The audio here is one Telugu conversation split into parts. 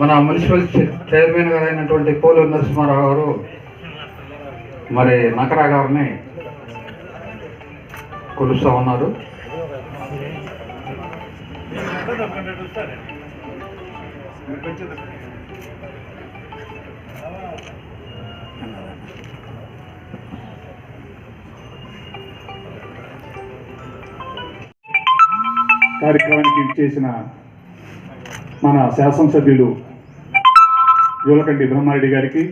మన మున్సిపల్ చైర్మన్ గారు అయినటువంటి పోలూరు నరసింహారావు గారు మరి నకరా గారిని కొలుస్తూ ఉన్నారు. కార్యక్రమానికి చేసిన మన శాసనసభ్యులు జూలకంటి బ్రహ్మారెడ్డి గారికి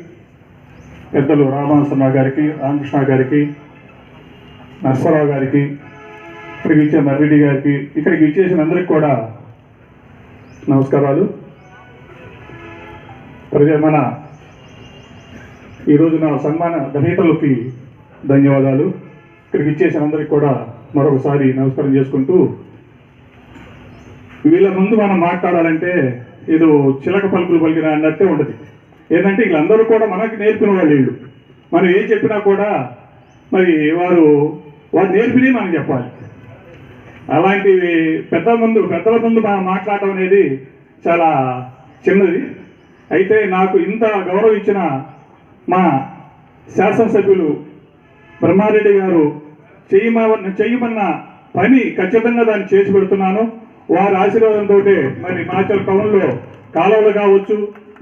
పెద్దలు రామనరసింహరావు గారికి రామకృష్ణ గారికి నరసరావు గారికి ఇక్కడికి ఇచ్చే మర్రెడ్డి గారికి ఇక్కడికి ఇచ్చేసిన అందరికి కూడా నమస్కారాలు. ప్రజ మన ఈరోజు నా సన్మాన గ్రహీతలకి ధన్యవాదాలు. ఇక్కడికి ఇచ్చేసిన అందరికి కూడా మరొకసారి నమస్కారం చేసుకుంటూ వీళ్ళ ముందు మనం మాట్లాడాలంటే ఏదో చిలక పలుకులు పలికిన అన్నట్టే ఉండదు ఏంటంటే వీళ్ళందరూ కూడా మనకి నేర్పిన వాళ్ళు వీళ్ళు. మనం ఏం చెప్పినా కూడా మరి వారు వారు నేర్పిని మనం చెప్పాలి. అలాంటివి పెద్దల ముందు పెద్దల ముందు మనం మాట్లాడటం అనేది చాలా చిన్నది. అయితే నాకు ఇంత గౌరవం ఇచ్చిన మా శాసనసభ్యులు బ్రహ్మారెడ్డి గారు చేయమ చేయమన్న పని ఖచ్చితంగా దాన్ని చేసి పెడుతున్నాను. వారి ఆశీర్వాదంతో మరి మాచల టౌన్లో కాలువలు కావచ్చు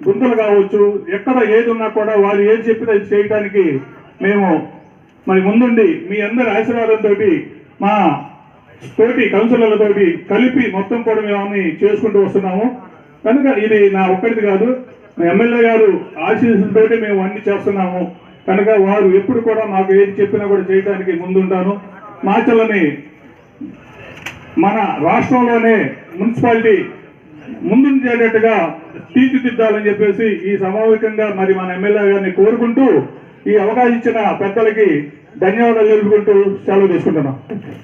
గుంతలు కావచ్చు ఎక్కడ ఏది ఉన్నా కూడా వారు ఏది చెప్పినా అది చేయడానికి మేము మరి ముందుండి మీ అందరి ఆశీర్వాదంతో మా తోటి కౌన్సిలర్లతోటి కలిపి మొత్తం కూడా మేము అన్ని చేసుకుంటూ వస్తున్నాము. కనుక ఇది నా ఒక్కడిది కాదు. ఎమ్మెల్యే గారు ఆశీస్సులతో మేము అన్ని చేస్తున్నాము. కనుక వారు ఎప్పుడు కూడా మాకు ఏది చెప్పినా కూడా చేయడానికి ముందుంటాను. మాచలని మన రాష్ట్రంలోనే మున్సిపాలిటీ ముందుండేటట్టుగా తీర్చిదిద్దాలని చెప్పేసి ఈ సమావేశంగా మరి మన ఎమ్మెల్యే గారిని కోరుకుంటూ ఈ అవకాశం ఇచ్చిన పెద్దలకి ధన్యవాదాలు తెలుపుకుంటూ సెలవు తీసుకుంటున్నాం.